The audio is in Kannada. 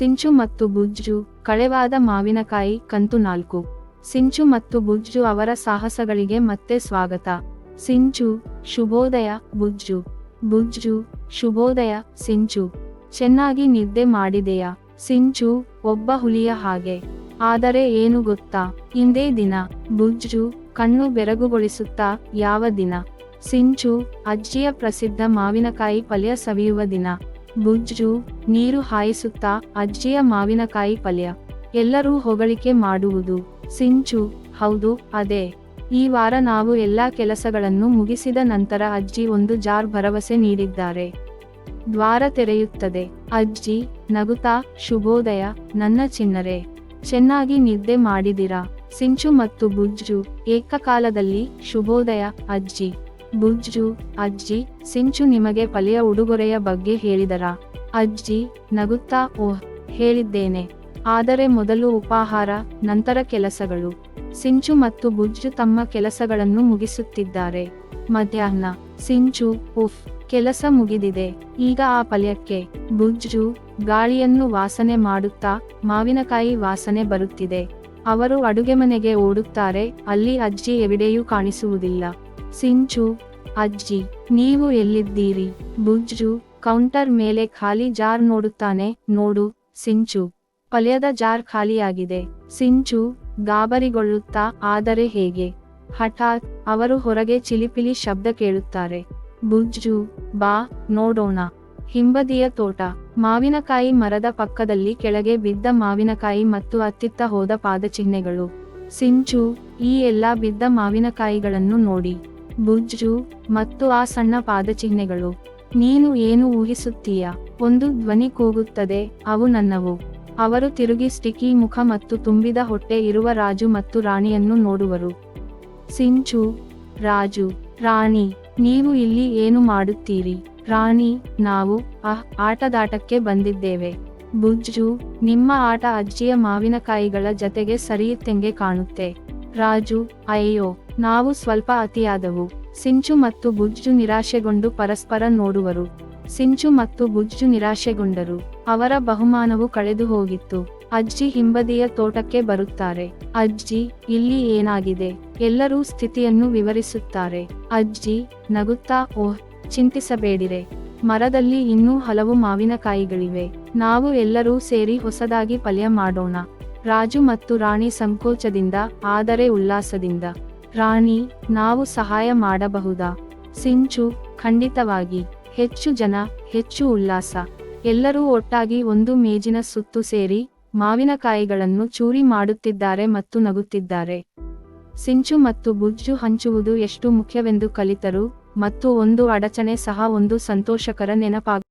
ಸಿಂಚು ಮತ್ತು ಬುಜ್ಜು, ಕಳೆವಾದ ಮಾವಿನಕಾಯಿ, ಕಂತು ನಾಲ್ಕು. ಸಿಂಚು ಮತ್ತು ಬುಜ್ಜು ಅವರ ಸಾಹಸಗಳಿಗೆ ಮತ್ತೆ ಸ್ವಾಗತ. ಸಿಂಚು, ಶುಭೋದಯ, ಬುಜ್ಜು. ಬುಜ್ಜು, ಶುಭೋದಯ, ಸಿಂಚು. ಚೆನ್ನಾಗಿ ನಿದ್ದೆ ಮಾಡಿದೆಯಾ? ಸಿಂಚು, ಒಬ್ಬ ಹುಲಿಯ ಹಾಗೆ. ಆದರೆ ಏನು ಗೊತ್ತಾ? ಇಂದೇ ದಿನ. ಬುಜ್ಜು, ಕಣ್ಣು ಬೆರಗುಗೊಳಿಸುತ್ತಾ ಯಾವ ದಿನ? ಸಿಂಚು, ಅಜ್ಜಿಯ ಪ್ರಸಿದ್ಧ ಮಾವಿನಕಾಯಿ ಪಲ್ಯ ಸವಿಯುವ ದಿನ. ಬುಜ್ಜು ನೀರು ಹಾಯಿಸುತ್ತಾ ಅಜ್ಜಿಯ ಮಾವಿನಕಾಯಿ ಪಲ್ಯ. ಎಲ್ಲರೂ ಹೊಗಳಿಕೆ ಮಾಡುವುದು. ಸಿಂಚು, ಹೌದು, ಅದೇ. ಈ ವಾರ ನಾವು ಎಲ್ಲಾ ಕೆಲಸಗಳನ್ನು ಮುಗಿಸಿದ ನಂತರ ಅಜ್ಜಿ ಒಂದು ಜಾರ್ ಭರವಸೆ ನೀಡಿದ್ದಾರೆ. ದ್ವಾರ ತೆರೆಯುತ್ತದೆ. ಅಜ್ಜಿ ನಗುತಾ ಶುಭೋದಯ, ನನ್ನ ಚಿನ್ನರೆ. ಚೆನ್ನಾಗಿ ನಿದ್ದೆ ಮಾಡಿದಿರಾ. ಸಿಂಚು ಮತ್ತು ಬುಜ್ಜು ಏಕಕಾಲದಲ್ಲಿ ಶುಭೋದಯ, ಅಜ್ಜಿ. ಬುಜ್ಜು ಅಜ್ಜಿ, ಸಿಂಚು ನಿಮಗೆ ಪಲಿಯ ಉಡುಗೊರೆಯ ಬಗ್ಗೆ ಹೇಳಿದರಾ. ಅಜ್ಜಿ, ನಗುತ್ತಾ, ಓಹ್, ಹೇಳಿದ್ದೇನೆ. ಆದರೆ ಮೊದಲು ಉಪಾಹಾರ, ನಂತರ ಕೆಲಸಗಳು. ಸಿಂಚು ಮತ್ತು ಬುಜ್ಜು ತಮ್ಮ ಕೆಲಸಗಳನ್ನು ಮುಗಿಸುತ್ತಿದ್ದಾರೆ. ಮಧ್ಯಾಹ್ನ. ಸಿಂಚು, ಉಫ್, ಕೆಲಸ ಮುಗಿದಿದೆ. ಈಗ ಆ ಪಲ್ಯಕ್ಕೆ. ಬುಜ್ಜು ಗಾಳಿಯನ್ನು ವಾಸನೆ ಮಾಡುತ್ತಾ, ಮಾವಿನಕಾಯಿ ವಾಸನೆ ಬರುತ್ತಿದೆ. ಅವರು ಅಡುಗೆ ಮನೆಗೆ ಓಡುತ್ತಾರೆ, ಅಲ್ಲಿ ಅಜ್ಜಿ ಎವಿಡೆಯೂ ಕಾಣಿಸುವುದಿಲ್ಲ. ಸಿಂಚು, ಅಜ್ಜಿ, ನೀವು ಎಲ್ಲಿದ್ದೀರಿ? ಬುಜ್ಜು ಕೌಂಟರ್ ಮೇಲೆ ಖಾಲಿ ಜಾರ್ ನೋಡುತ್ತಾನೆ, ನೋಡು, ಸಿಂಚು. ಪಲ್ಯದ ಜಾರ್ ಖಾಲಿಯಾಗಿದೆ. ಸಿಂಚು ಗಾಬರಿಗೊಳ್ಳುತ್ತಾ, ಆದರೆ ಹೇಗೆ? ಹಠಾತ್ ಅವರು ಹೊರಗೆ ಚಿಲಿಪಿಲಿ ಶಬ್ದ ಕೇಳುತ್ತಾರೆ. ಬುಜ್ಜು ಬಾ, ನೋಡೋಣ. ಹಿಂಬದಿಯ ತೋಟ. ಮಾವಿನಕಾಯಿ ಮರದ ಪಕ್ಕದಲ್ಲಿ ಕೆಳಗೆ ಬಿದ್ದ ಮಾವಿನಕಾಯಿ ಮತ್ತು ಅತ್ತಿತ್ತ ಹೋದ ಪಾದಚಿಹ್ನೆಗಳು. ಸಿಂಚು, ಈ ಎಲ್ಲಾ ಬಿದ್ದ ಮಾವಿನಕಾಯಿಗಳನ್ನು ನೋಡಿ. ಬುಜ್ಜು ಮತ್ತು ಆ ಸಣ್ಣ ಪಾದಚಿಹ್ನೆಗಳು. ನೀನು ಏನು ಊಹಿಸುತ್ತೀಯ? ಒಂದು ಧ್ವನಿ ಕೂಗುತ್ತದೆ, ಅವು ನನ್ನವು. ಅವರು ತಿರುಗಿ ಸ್ಟಿಕಿ ಮುಖ ಮತ್ತು ತುಂಬಿದ ಹೊಟ್ಟೆ ಇರುವ ರಾಜು ಮತ್ತು ರಾಣಿಯನ್ನು ನೋಡುವರು. ಸಿಂಚು, ರಾಜು, ರಾಣಿ, ನೀವು ಇಲ್ಲಿ ಏನು ಮಾಡುತ್ತೀರಿ? ರಾಣಿ, ನಾವು, ಅಹ್, ಆಟದಾಟಕ್ಕೆ ಬಂದಿದ್ದೇವೆ. ಬುಜ್ಜು ನಿಮ್ಮ ಆಟ ಅಜ್ಜಿಯ ಮಾವಿನಕಾಯಿಗಳ ಜತೆಗೆ ಸರಿಯುತ್ತೆಂಗೆ ಕಾಣುತ್ತೆ. ರಾಜು, ಅಯ್ಯೋ. ನಾವು ಸ್ವಲ್ಪ ಅತಿಯಾದವು. ಸಿಂಚು ಮತ್ತು ಬುಜ್ಜು ನಿರಾಶೆಗೊಂಡು ಪರಸ್ಪರ ನೋಡುವರು. ಸಿಂಚು ಮತ್ತು ಬುಜ್ಜು ನಿರಾಶೆಗೊಂಡರು. ಅವರ ಬಹುಮಾನವು ಕಳೆದು ಹೋಗಿತ್ತು. ಅಜ್ಜಿ ಹಿಂಬದಿಯ ತೋಟಕ್ಕೆ ಬರುತ್ತಾರೆ. ಅಜ್ಜಿ, ಇಲ್ಲಿ ಏನಾಗಿದೆ? ಎಲ್ಲರೂ ಸ್ಥಿತಿಯನ್ನು ವಿವರಿಸುತ್ತಾರೆ. ಅಜ್ಜಿ, ನಗುತ್ತಾ, ಓಹ್, ಚಿಂತಿಸಬೇಡಿರೆ. ಮರದಲ್ಲಿ ಇನ್ನೂ ಹಲವು ಮಾವಿನಕಾಯಿಗಳಿವೆ. ನಾವು ಎಲ್ಲರೂ ಸೇರಿ ಹೊಸದಾಗಿ ಪಲ್ಯ ಮಾಡೋಣ. ರಾಜು ಮತ್ತು ರಾಣಿ ಸಂಕೋಚದಿಂದ, ಆದರೆ ಉಲ್ಲಾಸದಿಂದ. ರಾಣಿ, ನಾವು ಸಹಾಯ ಮಾಡಬಹುದಾ? ಸಿಂಚು, ಖಂಡಿತವಾಗಿ. ಹೆಚ್ಚು ಜನ, ಹೆಚ್ಚು ಉಲ್ಲಾಸ. ಎಲ್ಲರೂ ಒಟ್ಟಾಗಿ ಒಂದು ಮೇಜಿನ ಸುತ್ತು ಸೇರಿ ಮಾವಿನಕಾಯಿಗಳನ್ನು ಚೂರಿ ಮಾಡುತ್ತಿದ್ದಾರೆ ಮತ್ತು ನಗುತ್ತಿದ್ದಾರೆ. ಸಿಂಚು ಮತ್ತು ಬುಜ್ಜು ಹಂಚುವುದು ಎಷ್ಟು ಮುಖ್ಯವೆಂದು ಕಲಿತರು, ಮತ್ತು ಒಂದು ಅಡಚಣೆ ಸಹ ಒಂದು ಸಂತೋಷಕರ ನೆನಪಾಗ